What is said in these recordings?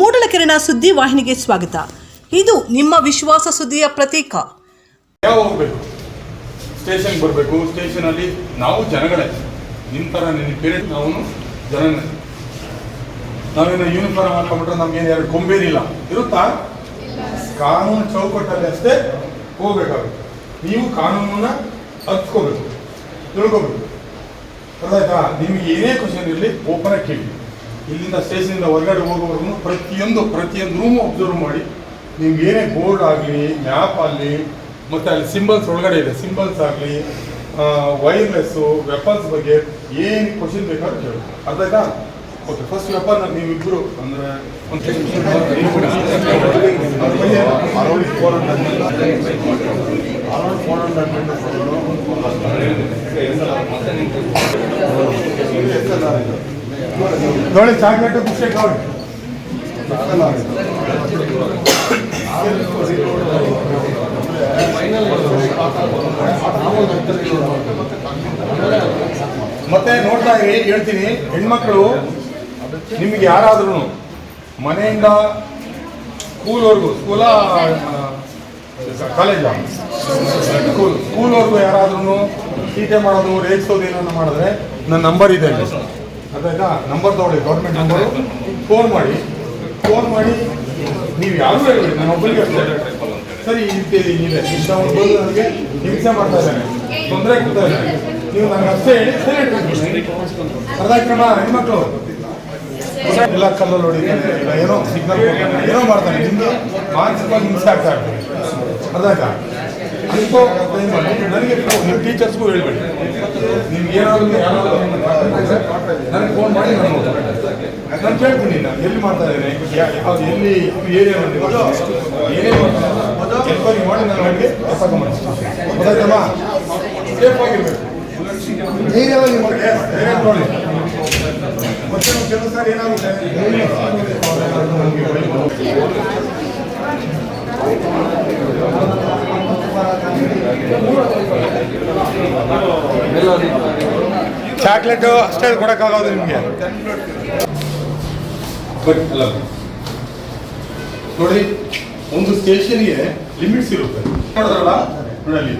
ಮೂಡಲಕೆರೆನ ಸುದ್ದಿ ವಾಹಿನಿಗೆ ಸ್ವಾಗತ. ಇದು ನಿಮ್ಮ ವಿಶ್ವಾಸ ಸುದ್ದಿಯ ಪ್ರತೀಕ. ಯಾವ ಹೋಗ್ಬೇಕು ಸ್ಟೇಷನ್ಗೆ ಬರಬೇಕು. ಸ್ಟೇಷನಲ್ಲಿ ನಾವು ಜನಗಳೇ. ನಿಮ್ಮ ಥರ ನಿನ್ನ ಪೇರೆಂಟ್ ನಾವು ಜನಗಳೇ. ನಾವೇನು ಯೂನಿಫಾರ್ಮ್ ಹಾಕೊಂಡ್ಬಿಟ್ರೆ ನಮ್ಗೇನು ಎರಡು ಕೊಂಬೇನಿಲ್ಲ ಇರುತ್ತಾ? ಕಾನೂನು ಚೌಕಟ್ಟಲ್ಲಿ ಅಷ್ಟೇ ಹೋಗ್ಬೇಕಾಗುತ್ತೆ. ನೀವು ಕಾನೂನನ್ನ ಹತ್ಕೋಬೇಕು. ತಿಳ್ಕೊಬೇಕು. ಅದಾಯ್ತಾ ನಿಮ್ಗೆ ಏನೇ ಕ್ವಶನ್ ಇರಲಿ ಓಪನ್ ಆಗಿ ಕೇಳಿ. ಇಲ್ಲಿಂದ ಸ್ಟೇಷನಿಂದ ಹೊರಗಡೆ ಹೋಗೋವರೆಗೂ ಪ್ರತಿಯೊಂದು ಪ್ರತಿಯೊಂದು ರೂಮು ಅಬ್ಸರ್ವ್ ಮಾಡಿ. ನಿಮ್ಗೆ ಏನೇ ಬೋರ್ಡ್ ಆಗಲಿ ಮ್ಯಾಪ್ ಆಗಲಿ, ಮತ್ತು ಅಲ್ಲಿ ಸಿಂಬಲ್ಸ್ ಒಳಗಡೆ ಇದೆ. ಸಿಂಬಲ್ಸ್ ಆಗಲಿ ವೈರ್ಲೆಸ್ಸು ವೆಪನ್ಸ್ ಬಗ್ಗೆ ಏನು ಕ್ವಶನ್ ಬೇಕಾದ್ರೂ ಕೇಳಿ ಅರ್ಥಾಯ್ತಾ ಓಕೆ ಫಸ್ಟ್ ವೆಪನ್ ನೀವಿಬ್ಬರು ಅಂದರೆ ಒಂದು around 400 around 400 ನೋಡಿ ಚಾಕ್ಲೇಟ್ ಖುಷಿ ನೋಡಿ. ಮತ್ತೆ ನೋಡ್ತಾ ಇರಿ ಹೇಳ್ತೀನಿ, ಹೆಣ್ಮಕ್ಳು, ನಿಮ್ಗೆ ಯಾರಾದ್ರೂ ಮನೆಯಿಂದ ಸ್ಕೂಲ್ವರೆಗೂ, ಸ್ಕೂಲ ಕಾಲೇಜ ಸ್ಕೂಲ್, ಸ್ಕೂಲ್ವರೆಗೂ ಯಾರಾದ್ರೂ ಟೀಚೆ ಮಾಡೋದು, ರೇಗಿಸೋದು ಏನಾದ್ರು ಮಾಡಿದ್ರೆ, ನನ್ನ ನಂಬರ್ ಇದೆ ಅಲ್ಲಿ. ಅದಾಯ್ತಾ? ನಂಬರ್ ತಗೊಳ್ಳಿ ಗೌರ್ಮೆಂಟ್ ನಂಬರು ಫೋನ್ ಮಾಡಿ. ಫೋನ್ ಮಾಡಿ. ನೀವು ಯಾರು ಹೇಳಿ ನಾನು ಒಬ್ಬರಿಗೆ ಸರಿ ಇರ್ತೀರಿ ಇದೆ ಒಂದು ಬಂದು ನನಗೆ ಹಿಂಸೆ ಮಾಡ್ತಾ ಇದ್ದಾನೆ ತೊಂದರೆ ಕೊಡ್ತಾ ಇದ್ದಾನೆ ನೀವು ನನಗೆ ಅಷ್ಟೇ ಹೇಳಿ, ಸರಿ ಅರ್ಧ ಕ್ರಮ, ಹೆಣ್ಮಕ್ಳು. ಎಲ್ಲ ಹೊಡಿತಾನೆ ಇಲ್ಲ ಏನೋ ಸಿಗ್ನಲ್ ಏನೋ ಮಾಡ್ತಾನೆ ನಿಮ್ದು ಮಾನಸಿಕವಾಗಿ ಹಿಂಸೆ ಆಗ್ತಾ ಇರ್ತಾರೆ ಅದಾಗ ದಯಮಾಡಿ ನನಗೆ ನಿಮ್ಮ ಟೀಚರ್ಸ್ಗೂ ಹೇಳ್ಬೇಡಿ. ನಿಮ್ಗೆ ಏನಾದ್ರು ಯಾರಾದ್ರು ನನಗೆ ಫೋನ್ ಮಾಡಿ ನಾನು ನಾನು ಕೇಳ್ತೀನಿ ನಾನು ಎಲ್ಲಿ ಮಾಡ್ತಾ ಇದ್ದೇನೆ? ಯಾವ್ದು ಎಲ್ಲಿ ಏರಿಯಾ ಏನೇ ಎನ್ಕ್ವೈರಿ ಮಾಡಿ ನಾನು ನನಗೆ ತಗೊಂಡ್ಬಂದು ಗೊತ್ತಾಯ್ತಮ್ಮ? ಸೇಫ್ ಆಗಿರ್ಬೇಕು. ಧೈರ್ಯವಾಗಿ ನೋಡಿ? ಮತ್ತೆ ಸಾರಿ ಏನಾಗುತ್ತೆ? ಚಾಕ್ಲೇಟ್ ಅಷ್ಟೇ ಕೊಡಕ್ಕಾಗೋದು ನಿಮಗೆ. ನೋಡಿ ಒಂದು ಸ್ಟೇಷನ್ಗೆ ಲಿಮಿಟ್ಸ್ ಇರುತ್ತೆ. ನೋಡಿದ್ರಲ್ಲ? ನೋಡಿ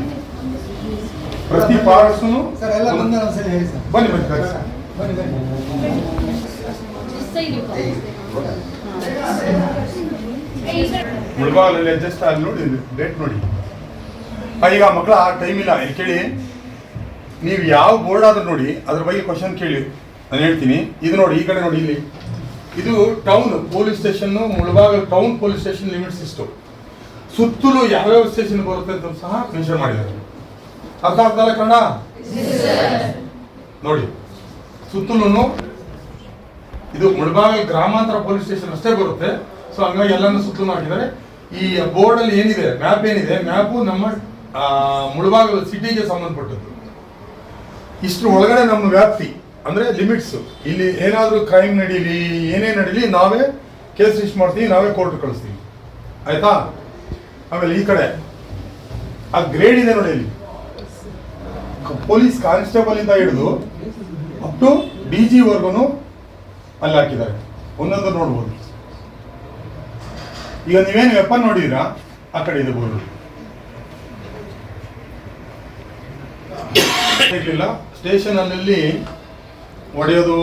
ಪ್ರತಿ ಪಾರ್ಟ್ಸ್ ಸರ್ ಎಲ್ಲ ಬಂದ ಒಂದ್ಸಲಿ ಹೇಳಿ ಸರ್. ಬನ್ನಿ ಬನ್ನಿ ಬನ್ನಿ. ಸರ್. ಮುಳಬಾಗಲಲ್ಲಿ ಅಡ್ಜಸ್ಟ್ ಆಗಿ ನೋಡಿ ಡೇಟ್ ನೋಡಿ. ಈಗ ಮಕ್ಕಳ ಆ ಟೈಮ್ ಇಲ್ಲ. ಇಲ್ಲಿ ಕೇಳಿ. ನೀವು ಯಾವ ಬೋರ್ಡ್ ಆದ್ರೂ ನೋಡಿ, ಅದ್ರ ಬಗ್ಗೆ ಕ್ವಶನ್ ಕೇಳಿ. ನಾನು ಹೇಳ್ತೀನಿ. ಇದು ನೋಡಿ, ಈ ಕಡೆ ನೋಡಿ ಇಲ್ಲಿ. ಇದು town police station Mulbagal town police station limits ಇಷ್ಟು ಸುತ್ತಲೂ ಯಾವ್ಯಾವ ಸ್ಟೇಷನ್ ಬರುತ್ತೆ ಅಂತ ಸಹ ಮೆನ್ಷನ್ ಮಾಡಿದ್ದಾರೆ. ಅರ್ಥ ಆಗ್ತಲ್ಲ ಕಣ್ಣ ನೋಡಿ ಸುತ್ತಲೂ ಇದು ಮುಳಬಾಗ ಗ್ರಾಮಾಂತರ ಪೊಲೀಸ್ ಸ್ಟೇಷನ್ ಅಷ್ಟೇ ಬರುತ್ತೆ. ಸೊ ಹಂಗಾಗಿ ಎಲ್ಲಾನು ಸುತ್ತಲೂ ಹಾಕಿದ್ದಾರೆ. ಈ ಬೋರ್ಡ್ ಅಲ್ಲಿ ಏನಿದೆ? ಮ್ಯಾಪ್ ಏನಿದೆ? ಮ್ಯಾಪು ನಮ್ಮ ಮುಳಬಾಗಲ್ ಸಿಟಿಗೆ ಸಂಬಂಧಪಟ್ಟದ್ದು. ಇಷ್ಟು ಒಳಗಡೆ ನಮ್ಮ ವ್ಯಾಪ್ತಿ, ಅಂದ್ರೆ ಲಿಮಿಟ್ಸ್ ಇಲ್ಲಿ ಏನಾದರೂ ಕ್ರೈಮ್ ನಡೀಲಿ, ಏನೇ ನಡೀಲಿ, ನಾವೇ ಕೇಸ್ ರಿಜಿಸ್ಟರ್ ಮಾಡ್ತೀವಿ, ನಾವೇ ಕೋರ್ಟ್ ಕಳಿಸ್ತೀವಿ. ಆಯ್ತಾ? ಆಮೇಲೆ ಈ ಕಡೆ, ಆ ಗ್ರೇಡ್ ಇದೆ ನೋಡಿ ಇಲ್ಲಿ. ಪೊಲೀಸ್ ಕಾನ್ಸ್ಟೇಬಲ್ ಇಂದ ಹಿಡಿದು ಅಪ್ ಟು ಡಿ ಜಿ ವರ್ಗು ಅಲ್ಲಿ ಹಾಕಿದ್ದಾರೆ. ಒಂದೊಂದು ನೋಡ್ಬೋದು. ಈಗ ನೀವೇನು ವೆಪನ್ ನೋಡಿದಿರಾ ಆ ಕಡೆ ಇದೆ ಇರ್ಲಿಲ್ಲ ಸ್ಟೇಷನ್ ಅಲ್ಲಿ ಹೊಡೆಯೋದು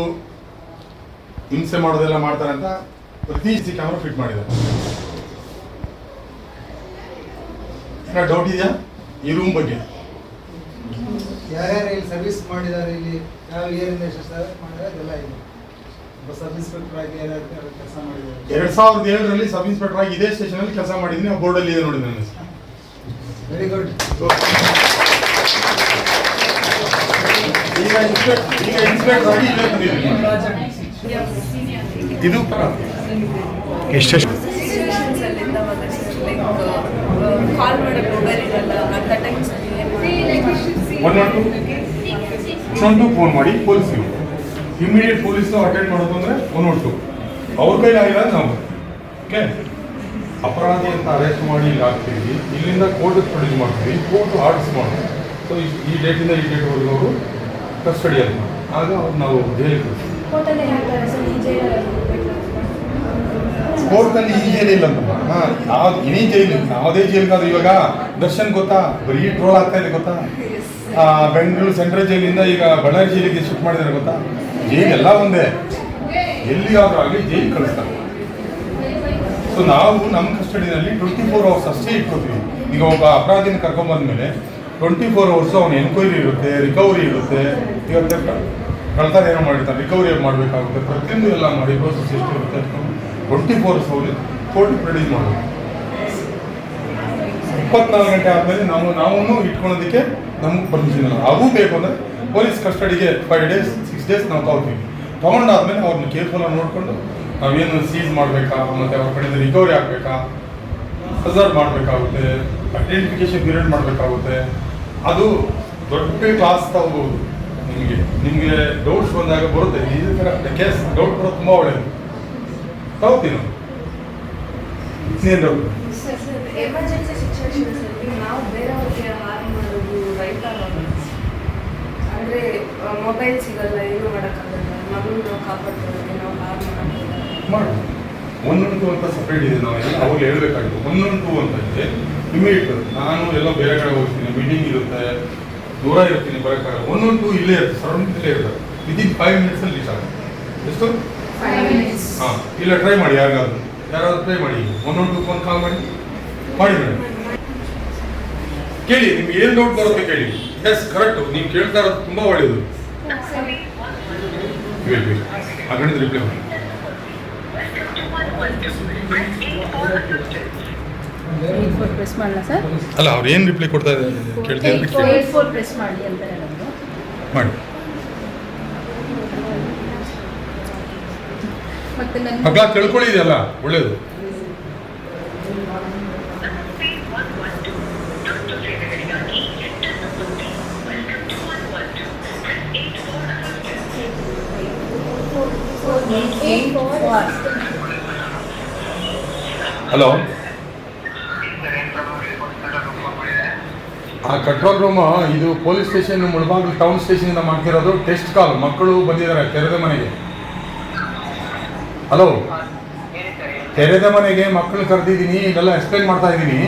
ಹಿಂಸೆ ಮಾಡೋದೆಲ್ಲ ಮಾಡ್ತಾರೆ ಅಂತ ಪ್ರತಿ ಸಿ ಕ್ಯಾಮ್ರಾ ಫಿಟ್ ಮಾಡಿದ್ದಾರೆ. ಡೌಟ್ ಇದೆಯಾ? ಈ ರೂಮ್ ಬಗ್ಗೆ. ಯಾರ್ಯಾರು ಇಲ್ಲಿ ಸರ್ವಿಸ್ ಮಾಡಿದ್ದಾರೆ ಇಲ್ಲಿ? ಯಾವ ಎಷ್ಟು ಸರ್ವಿಸ್ ಮಾಡಿದ್ದಾರೆ ಅದೆಲ್ಲ ಇದೆ. ಸಬ್ ಇನ್ಸ್ಪೆಕ್ಟರ್ ಆಗಿ ಯಾರ್ಯಾರು ಕೆಲಸ ಮಾಡಿದ್ದಾರೆ? ಎರಡ್ ಸಾವಿರದ ಏಳರಲ್ಲಿ ಸಬ್ ಇನ್ಸ್ಪೆಕ್ಟರ್ ಆಗಿ ಇದೇ ಸ್ಟೇಷನ್ ಅಲ್ಲಿ ಕೆಲಸ ಮಾಡಿದ್ದೀನಿ. ಆ ಬೋರ್ಡ್ ಅಲ್ಲಿ ಇದೆ ನೋಡಿ ನನ್ನ. ವೆರಿ ಗುಡ್ ಇದು ಲೈಕ್ ಕಾಲ್ ಮಾಡಕ್ಕೆ ಮೊಬೈಲ್ ಇರಲ್ಲ ಅಂತ ಒನ್ ಟು ಫೋನ್ ಮಾಡಿ ಪೊಲೀಸ್ಗೆ. ಇಮಿಡಿಯೇಟ್ ಪೊಲೀಸ್ ಅಟೆಂಡ್ ಮಾಡೋದು ಅಂದರೆ ಒನ್ ಒನ್ ಟು ಅವ್ರ ಕೈಲಿ ಆಗಿಲ್ಲ ನಾವು ಓಕೆ ಅಪರಾಧಿ ಅಂತ ಅರೆಸ್ಟ್ ಮಾಡಿ ಇಲ್ಲಿ ಹಾಕ್ತೀವಿ. ಇಲ್ಲಿಂದ ಕೋರ್ಟ್ ಪ್ರೊಡ್ಯೂಸ್ ಮಾಡ್ತೀವಿ. ಕೋರ್ಟ್ ಆರ್ಡರ್ಸ್ ಮಾಡ್ತೀವಿ. ಸೊ ಈ ಡೇಟಿಂದ ಈ ಡೇಟ್ವರೆಗೂ ಅವರು ಕಸ್ಟಡಿಯಲ್ಲಿ ಆಗ ನಾವು ಜೈಲಿಗೆ ಕಳಿಸ್ತೀವಿ ಈ ಜೈಲಲ್ಲಿ ಕೋರ್ಟಲ್ಲಿ ಈ ಜೈಲ್ ಇಲ್ಲ ಅಂತಮ್ಮ. ಹಾಂ ಯಾವ್ದು ಎನಿ ಜೈಲು ಯಾವುದೇ ಜೈಲ್ಗಾದ್ರೂ ಇವಾಗ ದರ್ಶನ್ ಗೊತ್ತಾ? ಬರೀ ಟ್ರೋಲ್ ಆಗ್ತಾ ಇದೆ ಗೊತ್ತಾ? ಬೆಂಗಳೂರು ಸೆಂಟ್ರಲ್ ಜೈಲಿಂದ ಈಗ ಬಳ್ಳಾರಿ ಜೈಲಿಗೆ ಶಿಫ್ಟ್ ಮಾಡಿದ್ದಾರೆ ಗೊತ್ತಾ? ಜೈಲ್ ಎಲ್ಲ ಒಂದೇ. ಎಲ್ಲಿಗಾದ್ರೂ ಆಗಲಿ ಜೈಲ್ ಕಳಿಸ್ತಾರೆ. ಸೊ ನಾವು ನಮ್ಮ ಕಸ್ಟಡಿನಲ್ಲಿ ಟ್ವೆಂಟಿ ಫೋರ್ ಅವರ್ಸ್ ಅಷ್ಟೇ ಇಟ್ಕೋತೀವಿ. ಈಗ ಒಬ್ಬ ಅಪರಾಧಿನ ಕರ್ಕೊಂಬಂದ್ಮೇಲೆ ಟ್ವೆಂಟಿ ಫೋರ್ ಅವರ್ಸ್ ಅವನ ಎನ್ಕ್ವೈರಿ ಇರುತ್ತೆ ರಿಕವರಿ ಇರುತ್ತೆ. ಇವತ್ತೆ ಕಳ್ತಾರ ಏನೋ ಮಾಡಿರ್ತಾನೆ ರಿಕವರಿ ಮಾಡಬೇಕಾಗುತ್ತೆ. ಪ್ರತಿಯೊಂದು ಎಲ್ಲ ಮಾಡಿ ಪ್ರೋಸೆಸ್ ಎಷ್ಟು ಇರುತ್ತೆ twenty four hours court produce ಮಾಡಬೇಕು ಇಪ್ಪತ್ನಾಲ್ಕು ಗಂಟೆ ಆದಮೇಲೆ ನಾವು ನಾವು ಇಟ್ಕೊಳ್ಳೋದಕ್ಕೆ ನಮ್ಗೆ ಪರ್ಮಿಷನ್ ಇಲ್ಲ. ಅದು ಬೇಕು ಅಂದರೆ ಪೊಲೀಸ್ ಕಸ್ಟಡಿಗೆ ಫೈವ್ ಡೇಸ್ ಸಿಕ್ಸ್ ಡೇಸ್ ನಾವು ತಗೋತೀವಿ. ತೊಗೊಂಡಾದ್ಮೇಲೆ ಅವ್ರನ್ನ ಕೇರ್ಫುಲ್ ಆಗಿ ನೋಡಿಕೊಂಡು ನಾವೇನು ಸೀಸ್ ಮಾಡಬೇಕಾ, ಮತ್ತು ಅವ್ರ ಕಡೆಯಿಂದ ರಿಕವರಿ ಆಗಬೇಕಾ ಪ್ರಿಸರ್ವ್ ಮಾಡಬೇಕಾಗುತ್ತೆ ಐಡೆಂಟಿಫಿಕೇಶನ್ ಪೀರಿಯಡ್ ಮಾಡಬೇಕಾಗುತ್ತೆ. ಅದು ದೊಡ್ಡ ಕ್ಲಾಸ್ ತಗೋಬಹುದು ನಿಮಗೆ. ನಿಮಗೆ ಡೌಟ್ಸ್ ಬಂದಾಗ ಬರುತ್ತೆ. ಇದು ಕರೆಕ್ಟ್ ಕೇಸ್ ಡೌಟ್ ಬರೋದು ತುಂಬ ಒಳ್ಳೆಯದು ತಗೋತೀನಿ. ಸರ್ ಎಮರ್ಜೆನ್ಸಿ ನಾವು ಬೇರೆಯವ್ರಿಗೆ ಹಾರ್ಮ್ ಮಾಡೋದು ರೈಟ್ ಅಂದರೆ ಮೊಬೈಲ್ ಸಿಗಲ್ಲ ಏನು ಮಾಡೋಕ್ಕಾಗಲ್ಲ. ಮಗನ ನಾವು ನಾವು ಹಾರ್ಮ್ ಮಾಡೋದು ಮಾಡಿ ಅಂತ ಸಪ್ರೇಟ್ ಇದೆ. ನಾವು ಅವ್ರು ಅವಾಗ ಹೇಳ್ಬೇಕಾಗಿತ್ತು. ಒಂದೊಂದು ಅಂತ ಇದೆ. ಇಮಿಡಿಯೇಟ್ ನಾನು ಎಲ್ಲ ಬೇರೆ ಕಡೆ ಹೋಗ್ತೀನಿ ಮೀಟಿಂಗ್ ಇರುತ್ತೆ ದೂರ ಇರ್ತೀನಿ ಬರೋಕ್ಕಾಗಲ್ಲ ಒಂದೊಂದು ಇಲ್ಲೇ ಇರುತ್ತೆ ಸರೌಂಡಿಂಗ್ ಇಲ್ಲೇ ಇರುತ್ತೆ ವಿದಿನ್ ಫೈವ್ ಮಿನಿಟ್ಸಲ್ಲಿ ರೀಚ್ ಆಗುತ್ತೆ. ಎಷ್ಟು? ಹಾಂ ಇಲ್ಲ ಟ್ರೈ ಮಾಡಿ ಯಾರಿಗಾದ್ರು. ಯಾರಾದ್ರೂ ಟ್ರೈ ಮಾಡಿ. ಒಂದೊಂದು ಫೋನ್ ಕಾಲ್ ಮಾಡಿ. ಮಾಡಿ ಮೇಡಮ್ ಕೇಳಿ ನಿಮ್ಗೆ ಏನು ಡೌಟ್ ಬರುತ್ತೆ ಕೇಳಿ. ಎಸ್ ಕರೆಕ್ಟ್ ನೀವು ಕೇಳ್ತಾ ಇರೋದು ತುಂಬ ಒಳ್ಳೆಯದು ಆ ಗಣಿತ ರಿಪ್ಲೈ ಮಾಡಿ. ಪ್ರೆಸ್ ಮಾಡಲ ಸರ್? ಅಲ್ಲ ಅವ್ರು ಏನು ರಿಪ್ಲೈ ಕೊಡ್ತಾ ಇದ್ದಾರೆ ಕೇಳ್ತೀನಿ. Eight four eight four press ಮಾಡಿ ಅಂತ ಹೇಳೋದು ಮಾಡಿ. ಮತ್ತೆ ನನ್ನ ಮಕ್ಕಳ ತಿಳ್ಕೊಳ್ಳಿ ಇದೆಯಲ್ಲ ಒಳ್ಳೇದು. ಏಟ್ ಫೋರ್ ಹಲೋ ಆ ಕಂಟ್ರೋಲ್ ರೂಮ್ ಇದು ಪೊಲೀಸ್ ಸ್ಟೇಷನ್ ಮುಳಬಾಗಿಲು ಟೌನ್ ಸ್ಟೇಷನಿಂದ ಮಾಡ್ತಿರೋದು ಟೆಸ್ಟ್ ಕಾಲ್ ಮಕ್ಕಳು ಬಂದಿದ್ದಾರೆ ತೆರೆದ ಮನೆಗೆ. ಹಲೋ ತೆರೆದ ಮನೆಗೆ ಮಕ್ಕಳು ಕರೆದಿದ್ದೀನಿ ಇದೆಲ್ಲ ಎಕ್ಸ್ಪ್ಲೈನ್ ಮಾಡ್ತಾ ಇದ್ದೀನಿ.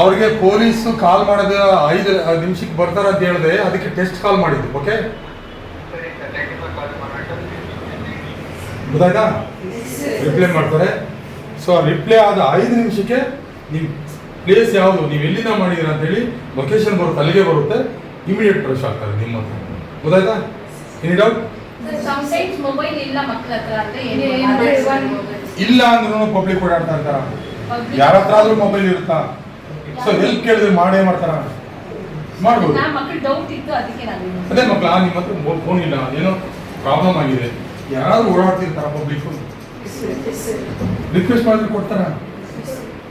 ಅವ್ರಿಗೆ ಪೊಲೀಸು ಕಾಲ್ ಮಾಡೋದು ಐದು ನಿಮಿಷಕ್ಕೆ ಬರ್ತಾರೆ ಅಂತ ಹೇಳಿದೆ ಅದಕ್ಕೆ ಟೆಸ್ಟ್ ಕಾಲ್ ಮಾಡಿದ್ದು ಓಕೆ ಗೊತ್ತಾಯ್ತಾ? ರಿಪ್ಲೈ ಮಾಡ್ತಾರೆ. ಸೊ ರಿಪ್ಲೈ ಆದ ಐದು ನಿಮಿಷಕ್ಕೆ ನೀವು ಪ್ಲೇಸ್ ಯಾವುದು? ನೀವು ಎಲ್ಲಿಂದ ಮಾಡಿದ್ದೀರಾ ಅಂತ ಹೇಳಿ ಲೊಕೇಶನ್ ಬರುತ್ತೆ ಅಲ್ಲಿಗೆ ಬರುತ್ತೆ. ಇಮಿಡಿಯೇಟ್ ಪ್ರವೇಶ ಆಗ್ತಾರೆ ನಿಮ್ಮ ಹತ್ರ. ಗೊತ್ತಾಯ್ತಾ? ಎನಿ ಡೌಟ್ ಇಲ್ಲ ಅಂದ್ರೆ ಅಂದ್ರೆ ಏನು ಇಲ್ಲ ಅಂದ್ರೂ ಪಬ್ಲಿಕ್ ಓಡಾಡ್ತಾ ಇರ್ತಾರ. ಯಾರ ಹತ್ರ ಆದ್ರೂ ಮೊಬೈಲ್ ಇರುತ್ತಾ? ಸೊ ಹೆಲ್ಪ್ ಕೇಳಿದ್ರೆ ಮಾಡೇ ಮಾಡ್ತಾರ? ಮಾಡ್ಬೋದು. ನಾ ಮಕ್ಕಳು ಡೌಟ್ ಇತ್ತು ಅದಕ್ಕೆ ನಾನು ಅದೇ ಮಕ್ಕಳ ನಿಮ್ಮ ಹತ್ರ ಫೋನ್ ಇಲ್ಲ. ಏನೋ ಪ್ರಾಬ್ಲಮ್ ಆಗಿದೆ. ಯಾರಾದ್ರೂ ಓಡಾಡ್ತಿರ್ತಾರ ಪಬ್ಲಿಕ್ ರಿಕ್ವೆಸ್ಟ್ ಮಾಡಿದ್ರೆ ಕೊಡ್ತಾರ?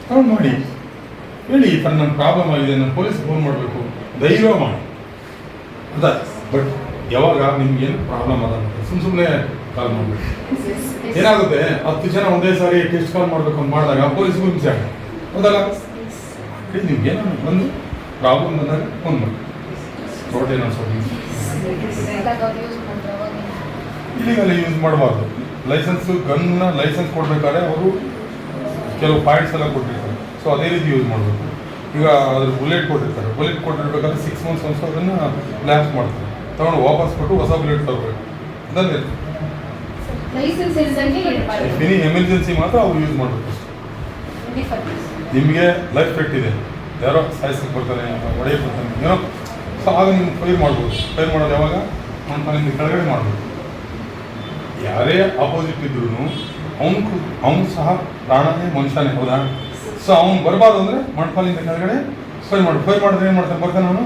ತಗೊಂಡು ಮಾಡಿ. ಹೇಳಿ, ಈ ಥರ ನನ್ನ ಪ್ರಾಬ್ಲಮ್ ಆಗಿದೆ ನಮ್ಮ ಪೊಲೀಸ್ ಫೋನ್ ಮಾಡಬೇಕು. ಧೈರ್ಯ ಮಾಡಿ. ಅದ ಬಟ್ ಯಾವಾಗ ನಿಮ್ಗೆ ಏನು ಪ್ರಾಬ್ಲಮ್ ಅದ ಸುಮ್ ಸುಮ್ಮನೆ ಕಾಲ್ ಮಾಡಬೇಕು. ಏನಾಗುತ್ತೆ, ಹತ್ತು ಜನ ಒಂದೇ ಸಾರಿ ಟೆಸ್ಟ್ ಕಾಲ್ ಮಾಡಬೇಕು ಅಂತ ಮಾಡಿದಾಗ ಪೊಲೀಸ್ಗೂ ಹಿಂಸೆ ಆಗ ಹೌದಲ್ಲ? ನಿಮ್ಗೆ ಏನೋ ಬಂದು ಪ್ರಾಬ್ಲಮ್ ಬಂದಾಗ ಫೋನ್ ಮಾಡಿ. ರೋಡ್ ಏನೋ ಸ್ವಲ್ಪ ಇಲ್ಲಿಗೆಲ್ಲ ಯೂಸ್ ಮಾಡಬಾರ್ದು. ಲೈಸೆನ್ಸ್ ಗನ್ನ ಲೈಸೆನ್ಸ್ ಕೊಡಬೇಕಾದ್ರೆ ಅವರು ಕೆಲವು ಪಾಯಿಂಟ್ಸ್ ಎಲ್ಲ ಕೊಟ್ಟಿರ್ತಾರೆ. ಸೊ ಅದೇ ರೀತಿ ಯೂಸ್ ಮಾಡಬೇಕು. ಈಗ ಅದ್ರ ಬುಲೆಟ್ ಕೊಟ್ಟಿರ್ತಾರೆ ಬುಲೆಟ್ ಕೊಟ್ಟಿರ್ಬೇಕಾದ್ರೆ ಸಿಕ್ಸ್ ಮಂತ್ಸ್ ಒಂದ್ಸಲ ಅದನ್ನು ಲ್ಯಾಪ್ಸ್ ಮಾಡ್ತಾರೆ. ತಗೊಂಡು ವಾಪಸ್ ಕೊಟ್ಟು ಹೊಸ ಬುಲೆಟ್ ತಗೋಬೇಕು. ಅದನ್ನೇ ಎನಿ ಎಮರ್ಜೆನ್ಸಿ ಮಾತ್ರ ಅವ್ರು ಯೂಸ್ ಮಾಡಬೇಕು ನಿಮಗೆ ಲೈಫ್ ಥ್ರೆಟ್ ಇದೆ. ಯಾರೋ ಸಾಯಿಸಕ್ಕೆ ಬರ್ತಾರೆ ಒಡೆಯಕ್ಕೆ ಬರ್ತಾನೆ ಏನೋ. ಸೊ ಆಗ ನೀವು ಫೈರ್ ಮಾಡ್ಬೋದು. ಫೈರ್ ಮಾಡೋದು ಯಾವಾಗ? ಮಣ್ಪಾಲಿಂದ ಕೆಳಗಡೆ ಮಾಡ್ಬೋದು. ಯಾರೇ ಅಪೋಸಿಟ್ ಇದ್ರು ಅವನು ಅವನು ಸಹ ಪ್ರಾಣನೇ ಮನುಷ್ಯನೇ ಹೌದಾ? ಸೊ ಅವ್ನು ಬರಬಾರ್ದು ಅಂದರೆ ಮಣ್ಪಾಲಿಂದ ಕೆಳಗಡೆ. ಫೈಲ್ ಮಾಡಿ ಫೈಲ್ ಮಾಡಿದ್ರೆ ಏನು ಮಾಡ್ತಾನೆ ಬರ್ತಾನೆ ಅವನು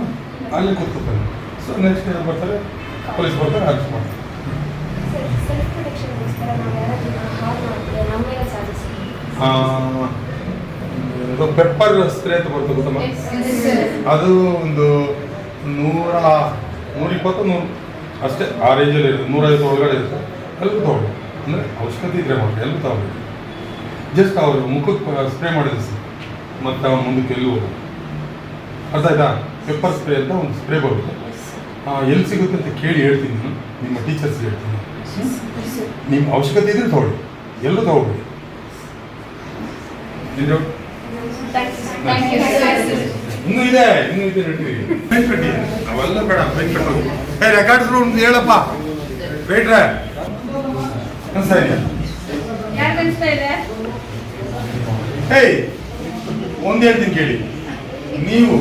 ಅಲ್ಲಿ ಕೂತ್ಕೊತಾನೆ. ಸೊ ನೆಕ್ಸ್ಟ್ ಬರ್ತಾರೆ? ಪೊಲೀಸ್ ಬರ್ತಾರೆ ಅರೆಸ್ಟ್ ಮಾಡ್ತಾರೆ. ಪೆಪ್ಪರ್ ಸ್ಪ್ರೇ ಅಂತ ಬರ್ತದೆ ಗೊತ್ತಮ್ಮ? ಅದು ಒಂದು ನೂರ ನೂರಿಪ್ಪತ್ತು ನೂರು. ಅಷ್ಟೇ ಆ ರೇಂಜಲ್ಲಿ ಇರುತ್ತೆ. ನೂರೈವತ್ತು ಒಳಗಡೆ ಇರುತ್ತೆ. ಎಲ್ಲರೂ ತೊಗೊಳ್ಳಿ. ಅಂದರೆ ಅವಶ್ಯಕತೆ ಇದ್ರೆ ಮಾಡಿ ಎಲ್ಲರೂ ತಗೊಳ್ಳಿ. ಜಸ್ಟ್ ಅವರು ಮುಖಕ್ಕೆ ಸ್ಪ್ರೇ ಮಾಡಿದ್ರು ಸರ್. ಮತ್ತು ಅವ್ನು ಮುಂದಕ್ಕೆ ಎಲ್ಲೂ ಅರ್ಥ ಆಯ್ತಾ? ಪೆಪ್ಪರ್ ಸ್ಪ್ರೇ ಅಂತ ಒಂದು ಸ್ಪ್ರೇ ಬರುತ್ತೆ. ಎಲ್ಲಿ ಸಿಗುತ್ತೆ ಅಂತ ಕೇಳಿ ಹೇಳ್ತೀನಿ ನಾನು. ನಿಮ್ಮ ಟೀಚರ್ಸ್ಗೆ ಹೇಳ್ತೀನಿ. ನಿಮ್ಮ ಅವಶ್ಯಕತೆ ಇದ್ರೆ ತಗೊಳ್ಳಿ. ಎಲ್ಲೂ ತಗೊಳ್ಳಿ ಇನ್ನೂ ಇದೆ ಇನ್ನೂ ಇದೆ ಫೈನ್ ಕಟ್ಟಿ ಅವೆಲ್ಲ ಬೇಡ ಫೈನ್ ಕಟ್ಟೋದು ಏ ರೆಕಾರ್ಡ್ಸ್ ಒಂದು ಹೇಳಪ್ಪ. ವೇಟ್ರೆ ಸರಿ ಯಾರು ಅನಿಸ್ತಾ ಇದೆ? ಹೇಯ್ ಒಂದು ಹೇಳ್ತೀನಿ ಕೇಳಿ. ನೀವು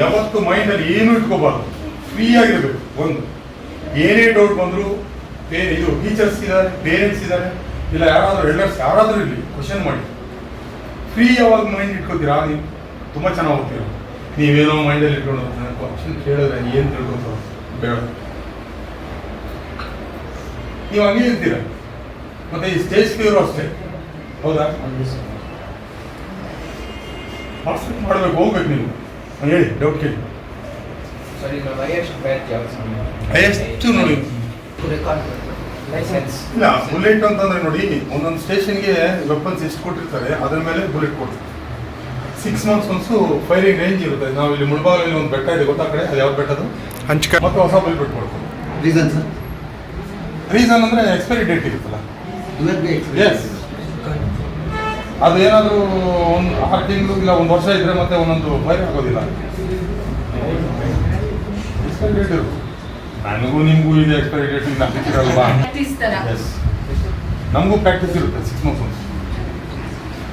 ಯಾವತ್ತು ಮೈಂಡಲ್ಲಿ ಏನು ಇಟ್ಕೋಬಾರ್ದು. ಫ್ರೀ ಆಗಿರ್ಬೇಕು, ಒಂದು. ಏನೇ ಡೌಟ್ ಬಂದರೂ, ಬೇರೆ ಇದು ಟೀಚರ್ಸ್ ಇದ್ದಾರೆ ಪೇರೆಂಟ್ಸ್ ಇದ್ದಾರೆ, ಇಲ್ಲ ಯಾರಾದರೂ ಎಲ್ಡರ್ಸ್ ಯಾರಾದರೂ ಇರಲಿ ಕ್ವಶನ್ ಮಾಡಿ. ಫ್ರೀ ಯಾವಾಗ ಮೈಂಡ್ ಇಟ್ಕೋತೀರಾ ನೀವು? ತುಂಬಾ ಚೆನ್ನಾಗಿ ಹೋಗ್ತೀರ ನೀವೇನೋ ಮೈಂಡಲ್ಲಿ ಇಟ್ಕೊಂಡು ಕ್ವಶನ್ ಕೇಳಿದ್ರೆ ಏನು ತಿಳ್ಕೊತಾರ? ಬೇಡ. ನೀವು ಹಂಗೆ ಇರ್ತೀರ? ಮತ್ತೆ ಈ ಸ್ಟೇಜ್ ಫಿಯರು ಅಷ್ಟೇ. ಹೌದಾ? ಪಾರ್ಟಿಸಿಪೇಟ್ ಮಾಡಬೇಕು ಹೋಗ್ಬೇಕು ನೀವು. ಹೇಳಿ ಡೌಟ್ ಕೇಳಿ. ಹೈಯೆಸ್ಟ್ ನೋಡಿ. ಇಲ್ಲ ಬುಲೆಟ್ ಅಂತಂದ್ರೆ ನೋಡಿ ಒಂದೊಂದು ಸ್ಟೇಷನ್ಗೆ ವೆಪನ್ಸ್ ಎಷ್ಟು ಕೊಟ್ಟಿರ್ತಾರೆ ಅದ್ರ ಮೇಲೆ ಬುಲೆಟ್ ಕೊಡ್ತಾರೆ. Six months once firing range ಇರುತ್ತೆ. ನಾವು ಇಲ್ಲಿ ಮುಳಬಾಗಲಲ್ಲಿ ಒಂದು ಬೆಟ್ಟ ಇದೆ ಗೊತ್ತಾ ಕಡೆ ಅದು ಯಾವ ಬೆಟ್ಟದು ಹಂಚ್ಕ ಮತ್ತೆ ಹೊಸ ಬುಲೆಟ್ ಕೊಡ್ತಾರೆ. ರೀಸನ್ ಸರ್ ರೀಸನ್ ಅಂದ್ರೆ ಎಕ್ಸ್ಪೈರಿ ಡೇಟ್ ಇರುತ್ತಲ್ಲ. ಎಸ್ ಅದು ಏನಾದರೂ ಒಂದು ಆರು ತಿಂಗಳು ಇಲ್ಲ ಒಂದು ವರ್ಷ ಇದ್ರೆ ಮತ್ತೆ ಒಂದೊಂದು ಬೈಕ್ ಆಗೋದಿಲ್ಲ ಎಕ್ಸ್ಪೈರಿ ಡೇಟ್ ಇರುತ್ತೆ. ನನಗೂ ನಿಮಗೂ ಇದೆ ಎಕ್ಸ್ಪೈರಿ ಡೇಟ್ ತರ. ಎಸ್ ನಮಗೂ ಪ್ರಾಕ್ಟೀಸ್ ಇರುತ್ತೆ ಸಿಕ್ಸ್ ಮಂತ್ಸ್ ಒಂದು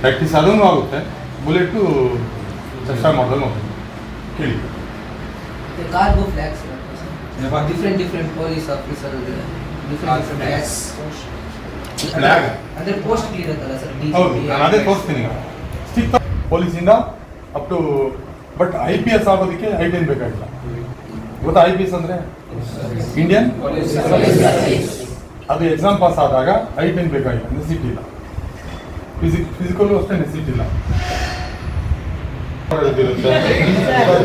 ಪ್ರಾಕ್ಟೀಸ್ ಅದೂ ಆಗುತ್ತೆ ಬುಲೆಟು ಚಷ್ಟ ಮಾಡೋದು ಕೇಳಿ different different police officer police ಅಂದ್ರೆ ಪೋಸ್ಟ್ ಇರುತ್ತಲ್ಲ ಸರ್ ಹೌದು ನಾನು ಅದೇ ತೋರಿಸ್ತೀನಿ stick ಪೊಲೀಸಿಂದ up to but I P S ಆಗೋದಕ್ಕೆ ಐ ಟೆನ್ ಬೇಕಾಗಿಲ್ಲ. ಗೊತ್ತಾ ಐ ಪಿ ಎಸ್ ಅಂದರೆ? ಇಂಡಿಯನ್ ಅದು ಎಕ್ಸಾಮ್ ಪಾಸ್ ಆದಾಗ ಐ ಟೆನ್ ಬೇಕಾಗಿಲ್ಲ ನೆಸಿಟಿ ಇಲ್ಲ. ಫಿಸಿಕ್ ಫಿಸಿಕಲ್ಲು ಅಷ್ಟೇ ನೆಸಿಟಿ ಇಲ್ಲ.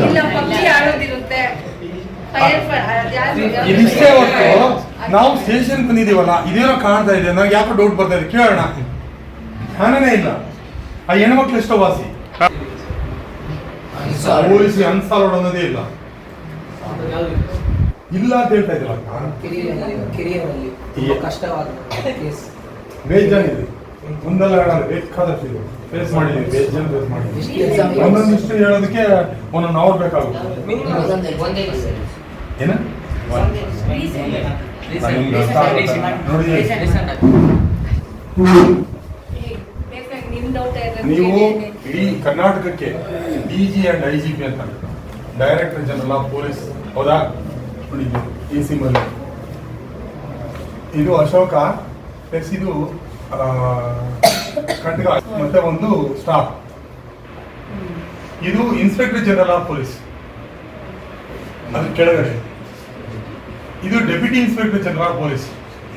ಇಲ್ಲ ಪಬ್ಜಿ ಆಡೋದಿರುತ್ತೆ. ಫೈರ್ ಇದಿಷ್ಟೇ ಹೊತ್ತು ನಾವು ಸ್ಟೇಷನ್ ಬಂದಿದ್ದೀವಲ್ಲ ಇದೇನೋ ಕಾಣ್ತಾ ಇದೆ ನನಗೆ ಯಾಕೋ ಡೌಟ್ ಬರ್ತಾ ಇದೆ ಕೇಳೋಣ. ಹಣನೇ ಇಲ್ಲ. ಆ ಹೆಣ್ಮಕ್ಳು ಎಷ್ಟೋ ವಾಸಿ ಹೋಲಿಸಿ ಅನ್ಸಾಲೋಡ್ ಅನ್ನೋದೇ ಇಲ್ಲ. ಇಲ್ಲ ಅಂತ ಹೇಳ್ತಾ ಇದ್ರಲ್ಲ ಬೇಜಾನಿದೆ ಒಂದಲ್ಲ ಹೇಳಲ್ಲ ಬೇಕಾದಷ್ಟು ಇದೆ. ಫೇಸ್ ಮಾಡಿದ್ದೀವಿ ಬೇಜಾನ್ ಫೇಸ್ ಮಾಡಿದ್ದೀವಿ. ಎಕ್ಸಾಮ್ ಒಂದೊಂದಿಷ್ಟು ಹೇಳೋದಕ್ಕೆ ಒಂದೊಂದು ಅವರ್ ಬೇಕಾಗುತ್ತೆ. ಒಂದೇ ಏನ? ನೀವು ಇಡೀ ಕರ್ನಾಟಕಕ್ಕೆ D G and I G P ಅಂತ ಡೈರೆಕ್ಟರ್ ಜನರಲ್ ಆಫ್ ಪೊಲೀಸ್ ಹೌದಾ? ಇ ಈ ಸಿಂಬಲ್ ಇದು ಅಶೋಕ ಪ್ಲಸ್ ಇದು ಖಡ್ಗ, ಮತ್ತೆ ಒಂದು ಸ್ಟಾಫ್ ಇದು ಇನ್ಸ್ಪೆಕ್ಟರ್ ಜನರಲ್ ಆಫ್ ಪೊಲೀಸ್ ಅದ್ರ ಕೆಳಗಡೆ. ಇದು ಡೆಪ್ಯೂಟಿ ಇನ್ಸ್ಪೆಕ್ಟರ್ ಜನರಲ್ ಪೊಲೀಸ್.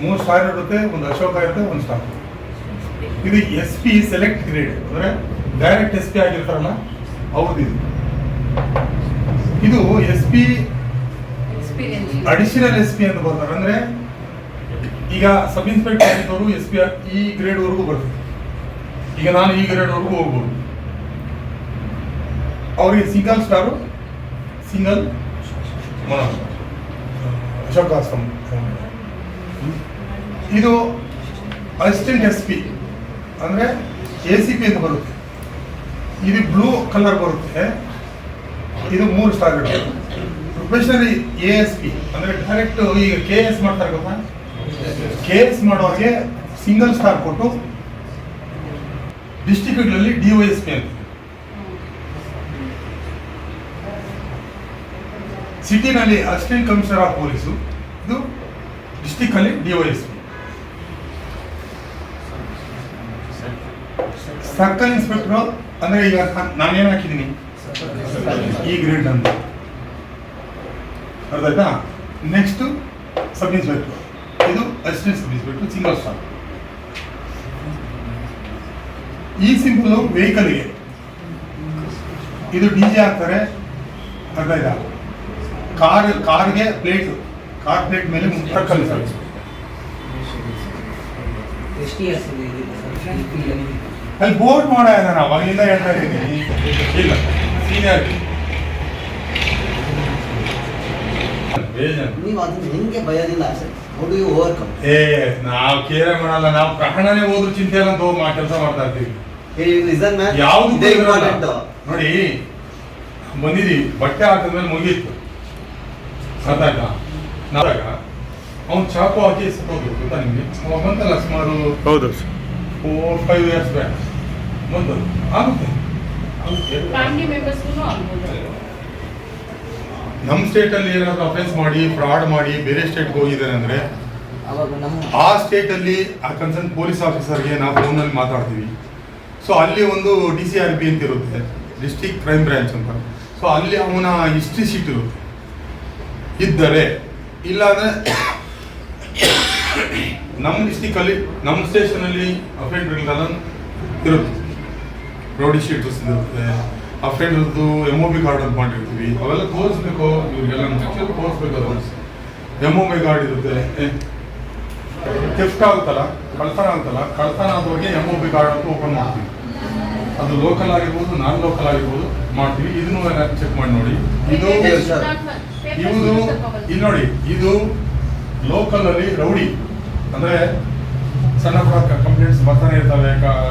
ಮೂರು ಸ್ಟಾರ್ ಇರುತ್ತೆ ಒಂದು ಅಶೋಕ ಇರುತ್ತೆ ಒಂದು ಸ್ಟಾಫ್. ಇದು ಎಸ್ ಪಿ ಸೆಲೆಕ್ಟ್ ಗ್ರೇಡ್. ಅಂದ್ರೆ ಡೈರೆಕ್ಟ್ ಎಸ್ ಪಿ ಆಗಿರ್ತಾರಲ್ಲ ಅವ್ರದ್ದು ಇದು. ಇದು S P additional S P ಅಂತ ಬರ್ತಾರೆ. ಅಂದ್ರೆ ಈಗ ಸಬ್ ಇನ್ಸ್ಪೆಕ್ಟರ್ ಆಗಿದ್ದವರು ಎಸ್ ಪಿ ಈ ಗ್ರೇಡ್ ವರೆಗೂ ಬರ್ತದೆ. ಈಗ ನಾನು ಈ ಗ್ರೇಡ್ ವರೆಗೂ ಹೋಗ್ಬೋದು. ಅವರಿಗೆ ಸಿಂಗಲ್ ಸ್ಟಾರು ಸಿಂಗಲ್ ಅಶೋಕ ಸ್ತಂಭ ಇದು ಅಸಿಸ್ಟೆಂಟ್ ಎಸ್ ಪಿ ಅಂದರೆ ಎ ಸಿ ಪಿ ಅಂತ ಬರುತ್ತೆ. ಇದು ಬ್ಲೂ ಕಲರ್ ಬರುತ್ತೆ. ಇದು ಮೂರು star professionally A S P ಅಂದರೆ ಡೈರೆಕ್ಟ್ ಈಗ ಕೆ ಎಸ್ ಮಾಡ್ತಾರೆ ಗೊತ್ತಾ? ಕೆ ಎಸ್ ಮಾಡೋರಿಗೆ ಸಿಂಗಲ್ ಸ್ಟಾರ್ ಕೊಟ್ಟು ಡಿಸ್ಟಿಕ್ಗಳಲ್ಲಿ ಡಿ ವೈ ಎಸ್ ಪಿ ಅಂತ. ಸಿಟಿನಲ್ಲಿ ಅಸಿಸ್ಟೆಂಟ್ ಕಮಿಷನರ್ ಆಫ್ ಪೊಲೀಸು, ಇದು ಡಿಸ್ಟಿಕ್ ಅಲ್ಲಿ ಪಿ ಸರ್ಕಲ್ ಇನ್ಸ್ಪೆಕ್ಟರ್ ಅಂದ್ರೆ ಈಗ ನಾನೇನು ಹಾಕಿದ್ದೀನಿ? ಈ ಗ್ರೇಡ್ ಅಂತ ಅರ್ಧಾಯ್ತಾ ನೆಕ್ಸ್ಟ್ ಸಬ್ ಇನ್ಸ್ಪೆಕ್ಟರ್. ಇದು assistant sub inspector, single star ಈ ಸಿಂಪಲ್ ವೆಹಿಕಲ್ಗೆ ಇದು ಡಿ ಜೆ ಹಾಕ್ತಾರೆ. ಅರ್ಧ ಆಯ್ತಾ? ಕಾರ್ ಕಾರ್ಗೆ ಪ್ಲೇಟ್ ಕಾರ್ ಪ್ಲೇಟ್ ಮೇಲೆ ಟ್ರಕ್ ಅಲ್ಲಿ ಸರ್. ಅಲ್ಲಿ ಬೋರ್ಡ್ ಮಾಡ ನಾನು ಅವಾಗಿಂದ ಹೇಳ್ತಾ ಇದ್ದೀನಿ. ಇಲ್ಲ ಸೀನಿಯರ್ ನೀವು ಅದನ್ನ ನಿಮ್ಗೆ ಭಯದಿಲ್ಲ sir how do you overcome ಏ ನಾವು ಕೇರೆ ಮಾಡಲ್ಲ ನಾವು ಪ್ರಾಣನೇ ಹೋದ್ರು ಚಿಂತೆ ಇಲ್ಲ ಅಂತ ಹೋಗಿ ಕೆಲಸ ಮಾಡ್ತಾ ಇರ್ತೀವಿ ಯಾವ್ದು ನೋಡಿ ಬಂದಿದೀವಿ ಬಟ್ಟೆ ಹಾಕಿದ್ಮೇಲೆ ಮುಗೀತು. ಆಯ್ತಾ ನಾವಾಗ ಅವ್ನು ಚಾಕು ಹಾಕಿ ಸತ್ತೋದು ಗೊತ್ತಾ ನಿಮಗೆ ಅವಾಗ ಬಂತಲ್ಲ ಸುಮಾರು ಹೌದು ಫೋರ್ ಫೈವ್ ಇಯರ್ಸ್ ಬ್ಯಾಕ್ ಬಂದು ಆಗುತ್ತೆ ನಮ್ಮ ಸ್ಟೇಟಲ್ಲಿ ಏನಾದರೂ ಅಫೆನ್ಸ್ ಮಾಡಿ ಫ್ರಾಡ್ ಮಾಡಿ ಬೇರೆ ಸ್ಟೇಟ್ಗೆ ಹೋಗಿದ್ದಾರೆ ಅಂದ್ರೆ ಅವಾಗ ನಮ್ಮ ಆ ಸ್ಟೇಟಲ್ಲಿ ಆ ಕನ್ಸರ್ನ್ ಪೊಲೀಸ್ ಆಫೀಸರ್ಗೆ ನಾವು ಫೋನಲ್ಲಿ ಮಾತಾಡ್ತೀವಿ. ಸೊ ಅಲ್ಲಿ ಒಂದು ಡಿ ಸಿ ಆರ್ ಬಿ ಅಂತ ಇರುತ್ತೆ ಡಿಸ್ಟಿಕ್ ಕ್ರೈಮ್ ಬ್ರಾಂಚ್ ಅಂತ. ಸೊ ಅಲ್ಲಿ ಅವನ ಹಿಸ್ಟ್ರಿ ಶೀಟ್ ಇರುತ್ತೆ. ಇದ್ದರೆ, ಇಲ್ಲಾಂದ್ರೆ ನಮ್ಮ ಡಿಸ್ಟಿಕಲ್ಲಿ ನಮ್ಮ ಸ್ಟೇಷನಲ್ಲಿ ಅಫೆಂಡ್ರಿಗೆಲ್ಲ ಇರುತ್ತೆ. ರೋಡಿ ಶೀಟ್ಸ್ ಇರುತ್ತೆ. ಅಫೆಂಡ್ರದ್ದು ಎಂ ಒ ಬಿ ಕಾರ್ಡ್ ಅಂತ ಮಾಡಿರ್ತೀವಿ. ಅವೆಲ್ಲ ತೋರಿಸ್ಬೇಕು, ಇವ್ರಿಗೆಲ್ಲ ತೋರಿಸ್ಬೇಕು ಅದು ಎಂ ಒ ಬಿ ಕಾರ್ಡ್ ಇರುತ್ತೆ. ಥೆಫ್ಟ್ ಆಗುತ್ತಲ್ಲ? ಕಳ್ತನ ಆಗುತ್ತಲ್ಲ? ಕಳ್ತನ ಆದವ್ರಿಗೆ ಎಂ ಒ ಬಿ ಕಾರ್ಡ್ ಅಂತ ಓಪನ್ ಮಾಡ್ತೀವಿ. ಅದು ಲೋಕಲ್ ಆಗಿರ್ಬೋದು ನಾನ್ ಲೋಕಲ್ ಆಗಿರ್ಬೋದು ಮಾಡ್ತೀವಿ. ಇದನ್ನು ಚೆಕ್ ಮಾಡಿ ನೋಡಿ. ಇದು Sir. ಇಲ್ಲಿ ನೋಡಿ, ಇದು ಲೋಕಲ್ ಅಲ್ಲಿ ರೌಡಿ. ಅಂದ್ರೆ ಸಣ್ಣ ಪುಟ್ಟ ಕಂಪ್ಲೇಂಟ್ಸ್ ಬರ್ತಾನೆ ಇರ್ತವೆ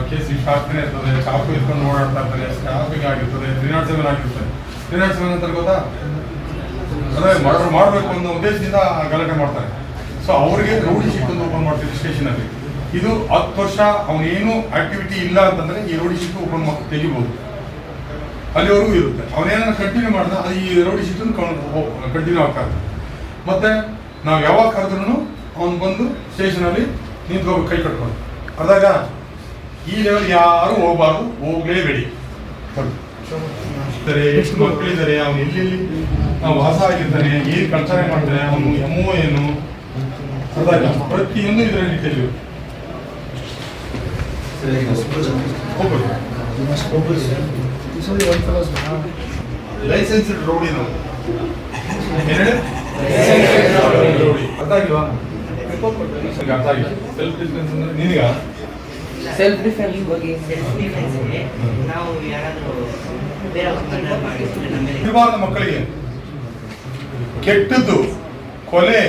ಕೇಸ್ ಇಷ್ಟ ಇರ್ತದೆ ಚಾಕು ಇಟ್ಕೊಂಡು ಓಡಾಡ್ತಾ ಇರ್ತಾರೆ ಸ್ಟಾಫಿಂಗ್ ಆಗಿರ್ತದೆ ತ್ರೀ ನಾಟ್ ಸೆವೆನ್ ಆಗಿರ್ತದೆ ತ್ರೀ ನಾಟ್ ಸೆವೆನ್ ಅಂತ ಗೊತ್ತಾ? ಅಂದ್ರೆ ಮರ್ಡರ್ ಮಾಡಬೇಕು ಅನ್ನೋ ಉದ್ದೇಶದಿಂದ ಗಲಾಟೆ ಮಾಡ್ತಾರೆ. ಸೊ ಅವ್ರಿಗೆ ರೌಡಿ ಶೀಟ್ ಓಪನ್ ಮಾಡ್ತೀವಿ ಸ್ಟೇಷನ್ ಅಲ್ಲಿ. ಇದು ಹತ್ತು ವರ್ಷ ಅವನೇನು ಆಕ್ಟಿವಿಟಿ ಇಲ್ಲ ಅಂತಂದ್ರೆ ಈ ರೌಡಿ ಶೀಟ್ ಓಪನ್ ಮಾಡಿ ತೆಗಿಬಹುದು ಅಲ್ಲಿವರೆಗೂ ಇರುತ್ತೆ. ಅವನೇನ ಕಂಟಿನ್ಯೂ ಮಾಡಿದ ಅದು ಈ ರೌಡಿ ಶೀಟ್ ಕಂಟಿನ್ಯೂ ಆಗ್ತಾ ಇರುತ್ತೆ ಮತ್ತೆ ನಾವು ಯಾವಾಗ ಕರೆದ್ರೂ ಅವ್ನು ಬಂದು ಸ್ಟೇಷನ್ ಅಲ್ಲಿ ನಿಂತ್ಕೋಬೇಕು ಕೈ ಕಟ್ಕೊಂಡು. ಅದಾಗ ಈ ಲೆವೆಲ್ ಯಾರು ಹೋಗಬಾರ್ದು ಹೋಗ್ಲೇಬೇಡಿ. ಇದ್ದಾರೆ ಎಷ್ಟು ಮಕ್ಕಳಿದ್ದಾರೆ ಅವ್ನು ಎಲ್ಲೆಲ್ಲಿ? ನಾವು ವಾಸ ಆಗಿರ್ತಾನೆ ಏನು ಕಲ್ಚನೆ ಮಾಡ್ತಾನೆ ಅವನು ಎಮ್ಮು ಏನು? ಅದಾಗ ಪ್ರತಿಯೊಂದು ಇದರಲ್ಲಿ ತಿಳಿಯು ಹೋಗ್ಬೋದು. ಲೈಸೆನ್ಸ್ ರೌಡಿ ನಾವು. ಅರ್ಥ ಆಗಿಲ್ವಾ ನಿಮ್ಗೆ ಅರ್ಥ ಆಗಿಲ್ಲ ಸೆಲ್ಫ್ ಡಿಫೆನ್ಸ್ ಅಂದ್ರೆ ನಿನಗ? ಸೆಲ್ಫ್ ಡಿಫೆನ್ಸ್ ಬಗ್ಗೆ ನಾವು ಯಾರಾದ್ರೂ ಬೇರೆ ಮಾಡಿದ್ರೆ ನಮ್ಮ ಮೇಲೆ ಇರಬಾರ್ದು ಮಕ್ಕಳಿಗೆ ಕೆಟ್ಟದ್ದು ಕೊಲೆ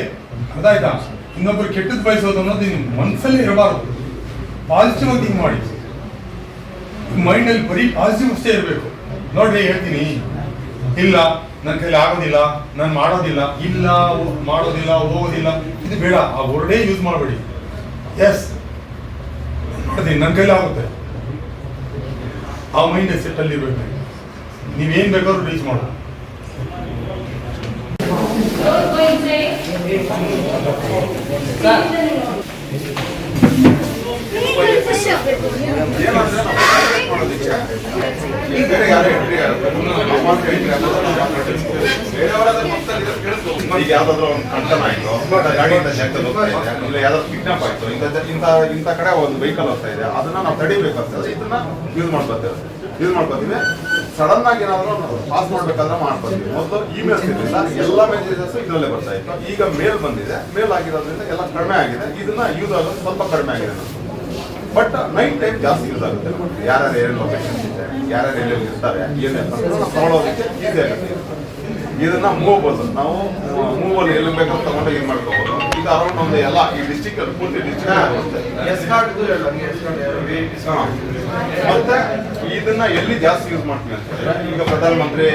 ಅದಾಯ್ತಾ? ಇನ್ನೊಬ್ರು ಕೆಟ್ಟದ್ದು ಬಯಸೋದು ಅನ್ನೋದು ನಿಮ್ಮ ಮನಸ್ಸಲ್ಲಿ ಇರಬಾರ್ದು. ಪಾಸಿಟಿವ್ ಆಗಿ ಥಿಂಕ್ ಮಾಡಿ. ಮೈಂಡ್ ಅಲ್ಲಿ ಬರೀ ಪಾಸಿಟಿವ್ ಅಷ್ಟೇ ಇರಬೇಕು. ನೋಡ್ರಿ ಹೇಳ್ತೀನಿ. ಇಲ್ಲ ನನ್ನ ಕೈಲಿ ಆಗೋದಿಲ್ಲ ನಾನು ಮಾಡೋದಿಲ್ಲ ಇಲ್ಲ ಮಾಡೋದಿಲ್ಲ ಹೋಗೋದಿಲ್ಲ ಇದು ಬೇಡ. ಆ ವರ್ಡೇ ಯೂಸ್ ಮಾಡಬೇಡಿ. ಎಸ್ ಮಾಡ್ತೀನಿ ನನ್ನ ಕೈಲಿ ಆಗುತ್ತೆ. ಆ ಮೈಂಡ್ ಸೆಟ್ ಅಲ್ಲಿ ನೀವೇನು ನೀವೇನ್ ಬೇಕಾದ್ರೂ ರೀಚ್ ಮಾಡು. ಈಗ ಯಾವ್ದಾದ್ರು ಒಂದು ಕಳ್ತನ ಆಯ್ತು ಗಾಡಿಯಿಂದ ಜಗ್ತಲ್ಲಿ ಇಲ್ಲ ಯಾವ್ದಾದ್ರು ಕಿಡ್ನಾಪ್ ಆಯ್ತು, ಇಂಥ ಇಂಥ ಇಂಥ ಕಡೆ ಒಂದು ವೆಹಿಕಲ್ ಹೋಗ್ತಾ ಇದೆ, ಅದನ್ನ ನಾವು ತಡಿಬೇಕಾಗ್ತದೆ, ಇದನ್ನ ಯೂಸ್ ಮಾಡ್ಕೊತೇವೆ ಯೂಸ್ ಮಾಡ್ಕೊತೀವಿ ಸಡನ್ ಆಗಿ ಏನಾದ್ರು ಪಾಸ್ ಮಾಡ್ಬೇಕಾದ್ರೆ ಮಾಡ್ಕೊತೀವಿ ಮೊದಲು ಇಮೇಲ್ ಇರಲಿಲ್ಲ ಎಲ್ಲ ಮೆಸೇಜಸ್ ಇದರಲ್ಲೇ ಬರ್ತಾ ಇತ್ತು. ಈಗ ಮೇಲ್ ಬಂದಿದೆ ಮೇಲ್ ಆಗಿರೋದ್ರಿಂದ ಎಲ್ಲ ಕಡಿಮೆ ಆಗಿದೆ, ಇದನ್ನ ಯೂಸ್ ಆಗೋದು ಸ್ವಲ್ಪ ಕಡಿಮೆ ಆಗಿದೆ. ಬಟ್ ನೈಟ್ ಟೈಮ್ ಜಾಸ್ತಿ ಯೂಸ್ ಆಗುತ್ತೆ ಯಾರ್ಯಾರು ಏನೇನು ಲೊಕೇಶನ್ ಇದೆ ಯಾರ್ಯಾರು ಎಲ್ಲೆಲ್ಲಿ ಇರ್ತಾರೆ ಏನೇನು ತಗೊಳ್ಳೋದಕ್ಕೆ ಈಸಿ ಆಗುತ್ತೆ. ಇದನ್ನ ಮೂವಬಲ್ ನಾವು ಮೂವಲ್ಲಿ ಎಲ್ಲಿ ಬೇಕಾದ್ರೂ ತಗೊಂಡು ಏನ್ ಮಾಡ್ಕೋಬಹುದು ಈಗ ಅರೌಂಡ್ ಒಂದು ಎಲ್ಲ ಈ ಡಿಸ್ಟಿಕ್ ಪೂರ್ತಿ ಡಿಸ್ಟಿಕ್ ಮತ್ತೆ ಇದನ್ನ ಎಲ್ಲಿ ಜಾಸ್ತಿ ಯೂಸ್ ಮಾಡ್ತೀವಿ ಅಂತ ಹೇಳಿದ್ರೆ ಈಗ ಪ್ರಧಾನಮಂತ್ರಿ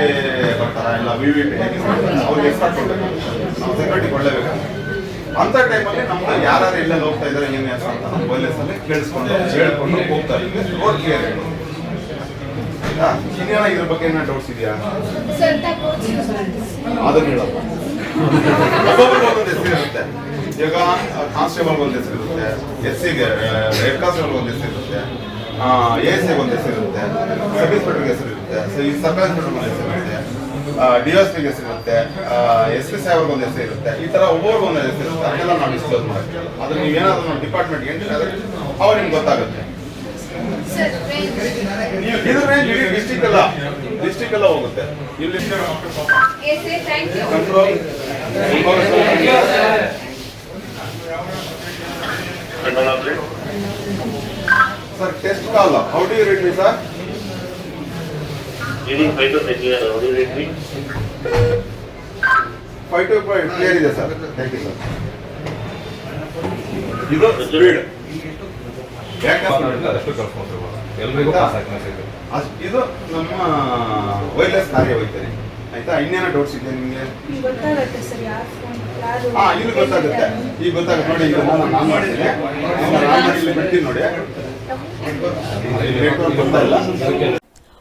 ಬರ್ತಾರ ಇಲ್ಲ ವಿ ವಿ ಪಿ ಅವ್ರಿಗೆ ಎಕ್ಸ್ಪರ್ಟ್ ಕೊಡ್ಬೇಕು. ನಾವು ಸೆಕ್ಯೂರಿಟಿ ಕೊಡಲೇಬೇಕು. ಅಂತ ಟೈಮಲ್ಲಿ ನಮ್ಗೆ ಯಾರು ಎಲ್ಲೆಲ್ಲಿ ಹೋಗ್ತಾ ಇದ್ದಾರೆ, ಏನು ಅಂತ ನಮ್ಮ ಅಲ್ಲಿ ಕೇಳಿಸ್ಕೊಂಡು, ಹೇಳ್ಕೊಂಡು ಹೋಗ್ತಾ ಇದ್ದೀವಿ ರೋಡ್ ಕ್ಲಿಯರ್ ಇದ್ರ ಬಗ್ಗೆ ಏನೋ ಡೌಟ್ಸ್ ಇದೆಯಾ? ಅದನ್ನ ಹೇಳಪ್ಪ ಒಂದೊಂದು ಹೆಸರು ಇರುತ್ತೆ. ಈಗ ಕಾನ್ಸ್ಟೇಬಲ್ ಒಂದು ಹೆಸರು ಇರುತ್ತೆ ಎಸ್ ಸಿಗೆ ರೆಡ್ ಕಾನ್ಸ್ಟೇಬಲ್ ಒಂದು ಹೆಸರು ಇರುತ್ತೆ ಎ ಎಸ್ ಒಂದು ಹೆಸರು ಇರುತ್ತೆ ಸಬ್ ಇನ್ಸ್ಪೆಕ್ಟರ್ಗೆ ಹೆಸರು ಇರುತ್ತೆ ಸೊ ಈ ಸರ್ಕಲ್ ಇನ್ಸ್ಪೆಕ್ಟರ್ ಒಂದು ಹೆಸರು ಇರುತ್ತೆ. ಡಿ ಎಸ್ ಪಿಗೆ ಹೆಸರು ಇರುತ್ತೆ ಎಸ್ ಪಿ ಸಾಹೇಬ್ರಿಗೆ ಒಂದು ಹೆಸರು ಇರುತ್ತೆ ಈ ತರ ಒಬ್ಬೊಬ್ರಿಗೆ ಒಂದು ಹೆಸರು ಇರುತ್ತೆ ಅದನ್ನೆಲ್ಲ ನಾವು ಡಿಸ್ಕ್ಲೋಸ್ ಮಾಡ್ತೀವಿ. ಅದನ್ನ ನೀವೇನಾದ್ರೂ ನಮ್ಮ ಡಿಪಾರ್ಟ್ಮೆಂಟ್ಗೆ ಆದ್ರೆ ಅವ್ರು ನಿಮ್ಗೆ ಗೊತ್ತಾಗುತ್ತೆ. ಇದು ರೇಂಜ್ ಇಡೀ ಡಿಸ್ಟಿಕ್ ಎಲ್ಲ ಡಿಸ್ಟಿಕ್ ಎಲ್ಲ ಹೋಗುತ್ತೆ. ಇಲ್ಲಿ control sir test call how do you read me sir five to five clear ಇದೆ ಸರ್ ಥ್ಯಾಂಕ್ ಯು ಸರ್ ಇದು ಸ್ಪೀಡ್ ಎಲ್ರಿಗೂ ಇದು ನಮ್ಮ ವೈರ್ಲೆಸ್ ಕಾರ್ಯವೈಖರಿ ಆಯ್ತಾ? ಇನ್ನೇನೋ ಡೌಟ್ಸ್ ಇದೆ ನಿಮಗೆ? ಗೊತ್ತಾಗುತ್ತೆ ಸರ್ ಯಾರು ಫೋನ್ ಯಾರು ಹಾ ಇಲ್ಲಿ ಗೊತ್ತಾಗುತ್ತೆ. ಈಗ ಗೊತ್ತಾಗುತ್ತೆ. ನೋಡಿ ಈಗ ನಾನು ಮಾಡಿದ್ದೀನಿ ನಾನು ಬಿಡ್ತೀನಿ ನೋಡಿ. ಇಲ್ಲ